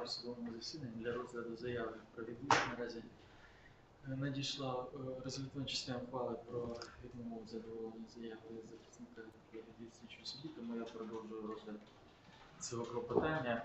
перерва судовому засіданні для розгляду заяви про відвід. Наразі е, надійшла е, результативна частина ухвали про відмову задоволення заяви захисника про відвід слідчого судді, тому я продовжую розгляд цього клопотання.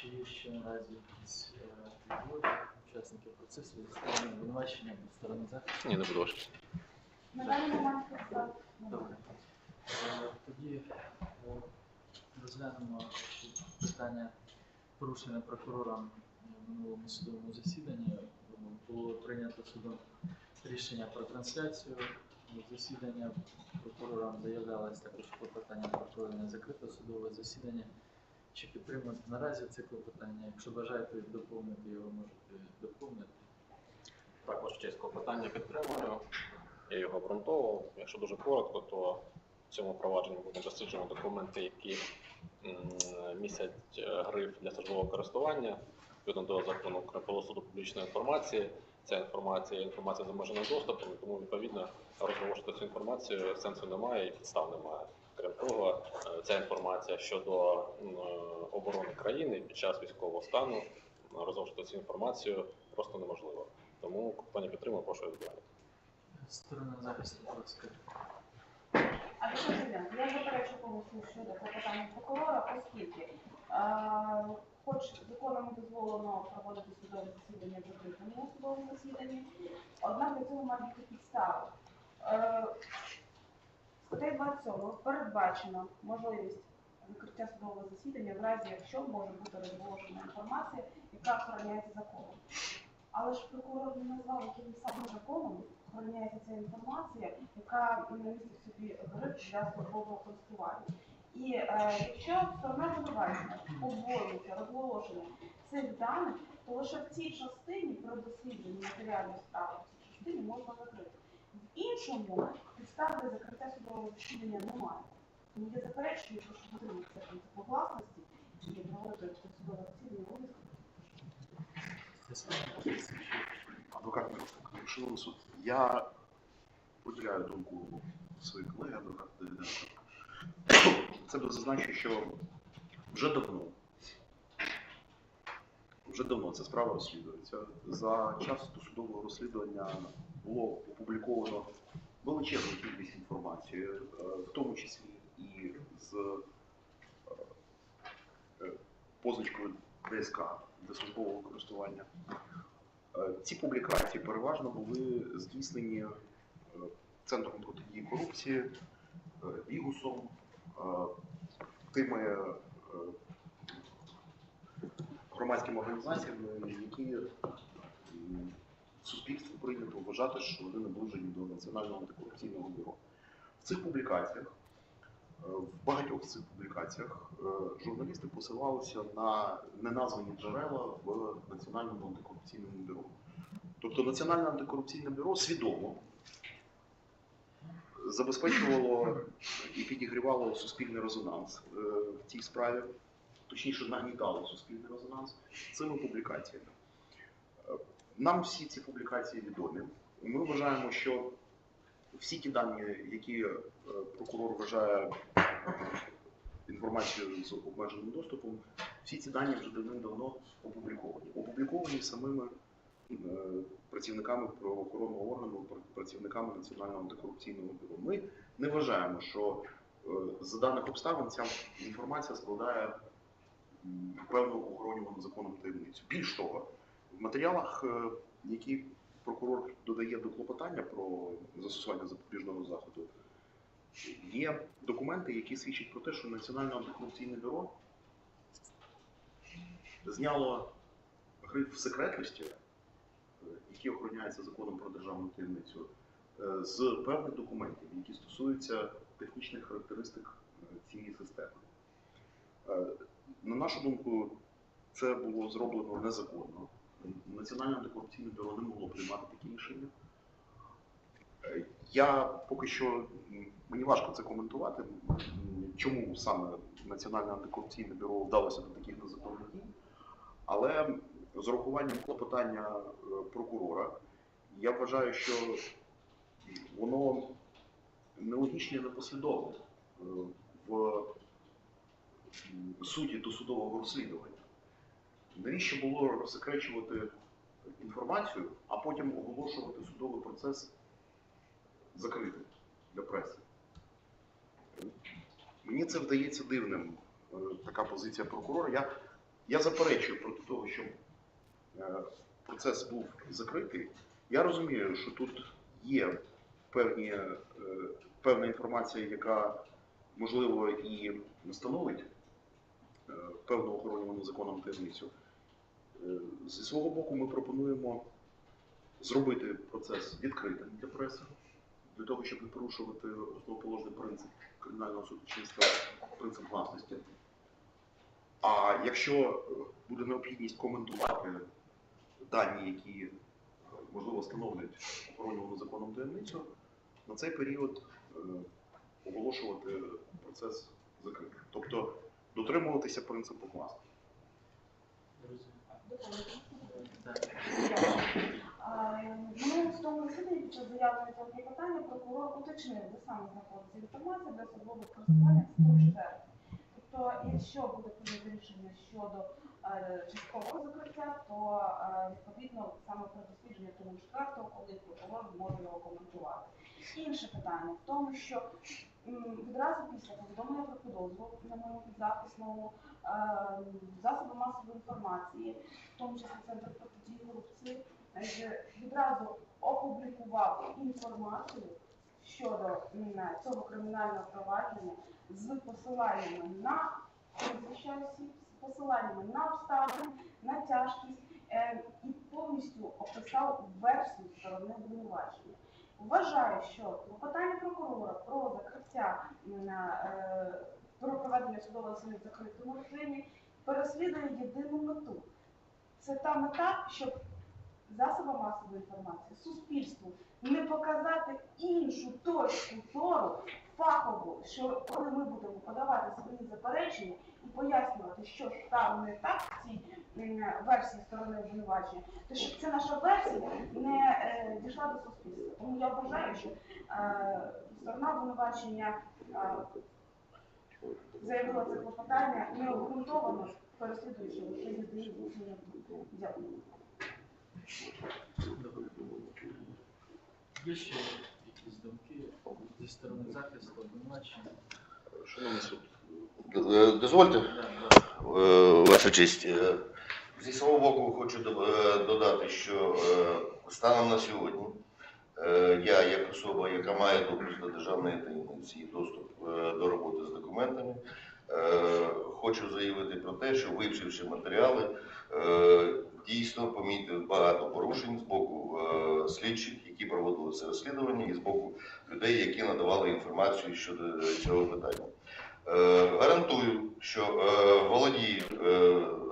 Чи є ще наразі якісь е, відводи учасників процесу зі сторони обвинувачення або сторони захисту? Ні, не буду важко. На даний момент підстав Добре. Тоді розглянемо питання порушене прокурором в минулому судовому засіданні. Було прийнято судом рішення про трансляцію засідання. Прокурором заявлялось також клопотання про проведення закритого судового засідання. Чи підтримуєте наразі це клопотання? Якщо бажаєте доповнити його, можете доповнити. Також честь клопотання підтримую. Я його обґрунтовував. Якщо дуже коротко, то в цьому провадженні будемо досліджувати документи, які м, містять е, гриф для службового користування відповідно до закону суду публічної інформації. Ця інформація інформація з обмеженим доступом, тому відповідно розголошувати цю інформацію сенсу немає і підстав немає. Крім того, е, ця інформація щодо е, оборони країни під час військового стану розголошувати цю інформацію просто неможливо. Тому пані підтримую, прошу відбування. Сторона захисту, будь ласка. А президент? Я заперечу повністю щодо клопотання прокурора, оскільки хоч законом дозволено проводити судове засідання в закритому судовому засіданні, однак для цього мають бути підстави. Е, Статтею 27 передбачено можливість закриття судового засідання в разі, якщо може бути розголошена інформація, яка охороняється законом. Але ж прокурор не назвав, яким саме законом охороняється ця інформація, яка містить собі гриф для службового користування. І е, якщо сторона обвинувачення побоюється розголошення цих даних, то лише в цій частині при дослідженні матеріальної справи в цій частині можна закрити. В іншому підстав для закриття судового засідання немає. Тому я заперечую, що це принципу власності і проводити це судове засідання обов'язково. Адвокат Мирослав, шановний суд, я поділяю думку своїх колег, адвоката Давиденка. Це зазначу, що вже давно, вже давно ця справа розслідується. За час досудового розслідування було опубліковано величезну кількість інформації, е, в тому числі і з е, е, позначкою ДСК для службового користування. Е, Ці публікації переважно були здійснені е, Центром протидії корупції, е, Бігусом, е, тими громадськими організаціями, які суспільство прийнято вважати, що вони наближені до Національного антикорупційного бюро. В цих публікаціях, в багатьох цих публікаціях е, журналісти посилалися на неназвані джерела в Національному антикорупційному бюро. Тобто Національне антикорупційне бюро свідомо забезпечувало і підігрівало суспільний резонанс е, в цій справі, точніше нагнітало суспільний резонанс цими публікаціями. Е, Нам всі ці публікації відомі. Ми вважаємо, що всі ті дані, які е, прокурор вважає інформацією з обмеженим доступом, всі ці дані вже давним-давно опубліковані. Опубліковані самими е, працівниками правоохоронного органу, працівниками Національного антикорупційного бюро. Ми не вважаємо, що е, за даних обставин ця інформація складає певну охоронювану законом таємницю. Більш того, в матеріалах, які прокурор додає до клопотання про застосування запобіжного заходу, є документи, які свідчать про те, що Національне антикорупційне бюро зняло гриф секретності, е, який охороняється законом про державну таємницю, е, з певних документів, які стосуються технічних характеристик е, цієї системи. На нашу думку, це було зроблено незаконно. Національне антикорупційне бюро не могло приймати такі рішення. Е, Я поки що мені важко це коментувати, чому саме Національне антикорупційне бюро вдалося до таких незаконних дій. Але з урахуванням клопотання е, прокурора, я вважаю, що воно нелогічне і непослідовне е, в суді досудового розслідування. Навіщо було розсекречувати інформацію, а потім оголошувати судовий процес закритим для преси? Мені це вдається дивним, е, така позиція прокурора. Я, я заперечую проти того, щоб е, процес був закритий. Я розумію, що тут є певні, е, певна інформація, яка можливо і становить е, певну охоронювану законом таємницю. Е, Зі свого боку, ми пропонуємо зробити процес відкритим для преси, для того, щоб не порушувати основоположний принцип кримінального судочинства, принцип власності. А якщо е, буде необхідність коментувати дані, які е, можливо становлять охоронювану законом таємницю, на цей період оголошувати процес закритим. Тобто дотримуватися принципу власності. Так. А, Минулого судового під час заявлення клопотання прокурор уточнив, де саме знаходиться інформація для службового користування 104. Тобто, якщо буде прийнято рішення щодо е, часткового закриття, то е, відповідно саме про дослідження тому четвертого, коли прокурор може його коментувати. Інше питання в тому, що відразу після повідомлення про підозру на моєму підзахисному е, засоби масової інформації, в тому числі Центр протидії корупції, е, відразу опублікував інформацію щодо цього кримінального провадження з посиланнями на осіб, з посиланнями на обставини, на тяжкість е, і повністю описав версію сторони обвинувачення. Вважаю, що клопотання прокурора про закриття е, про проведення судового засідання закритому режимі переслідує єдину мету. Це та мета, щоб засобам масової інформації, суспільству не показати іншу точку зору фахову, що коли ми будемо подавати свої заперечення і пояснювати, що там не так в цій версії сторони обвинувачення, то щоб ця наша версія не е, дійшла до суспільства. Тому я вважаю, що е, сторона обвинувачення е, заявила це клопотання необґрунтовано, переслідуючи мету. Дякую. Є ще якісь думки зі сторони захисту обвинувачення? Шановний суд, Е, Дозвольте, е, ваша честь. Зі свого боку хочу е, додати, що е, станом на сьогодні е, я, як особа, яка має допуск до державної таємниці і доступ до роботи з документами, хочу заявити про те, що вивчивши матеріали, дійсно помітив багато порушень з боку слідчих, які проводили це розслідування, і з боку людей, які надавали інформацію щодо цього питання. Гарантую, що володію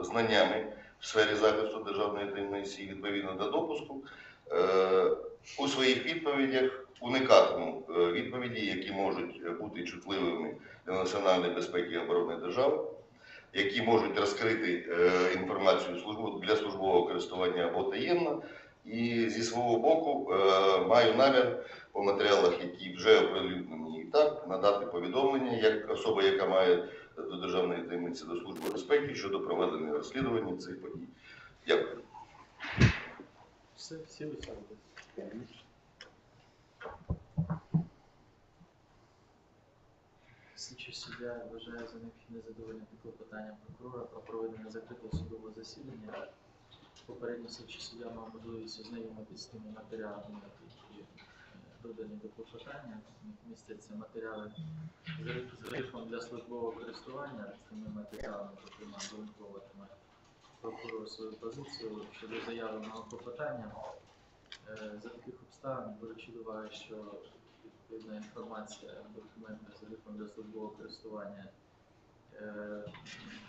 знаннями в сфері захисту державної таємниці відповідно до допуску. Е, У своїх відповідях уникатиму е, відповіді, які можуть бути чутливими для національної безпеки і оборони держави, які можуть розкрити е, інформацію для службового користування або таємно. І зі свого боку маю намір по матеріалах, які вже оприлюднені і так, надати повідомлення як особа, яка має до державної таємниці до служби безпеки щодо проведення розслідування цих подій. Дякую. Все, всі висловились. Слідчий суддя вважає за необхідне задовольнити клопотання прокурора про проведення закритого судового засідання. Попередньо слідчий суддя мав можливість ознайомитися з тими матеріалами, які додані до клопотання. Містяться матеріали з гриф- грифом для службового користування. Цими матеріалами, зокрема, обґрунтовуватиме прокурор свою позицію щодо заявленого клопотання. Е, За таких обставин до що відповідна інформація, документи з грифом для службового користування е,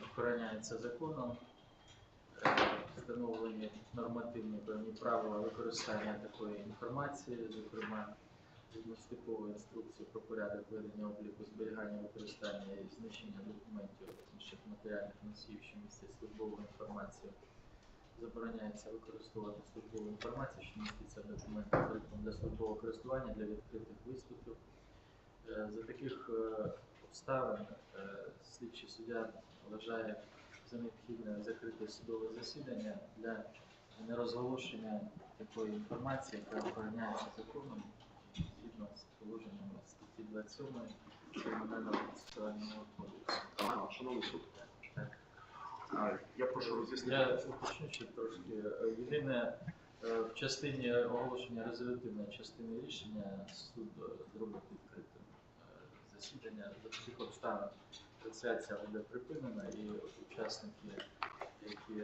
охороняється законом, е, встановлені нормативні певні правила використання такої інформації, зокрема типовою інструкцією про порядок ведення обліку зберігання, використання і знищення документів інших матеріальних носіїв, що містять службову інформацію. Забороняється використовувати службову інформацію, що міститься в для службового користування для відкритих виступів. Е, За таких е, обставин е, слідчий суддя вважає за необхідне закрити судове засідання для нерозголошення такої інформації, яка охороняється законом згідно з положеннями статті 27 Кримінального процесуального кодексу. Ага, шановний суд, я прошу роз'яснити. Я уточню ще трошки. Єдине, е, в частині оголошення резолютивної частини рішення суд зробить відкритим е, засідання за всіх обставин. Трансляція буде припинена і учасники, які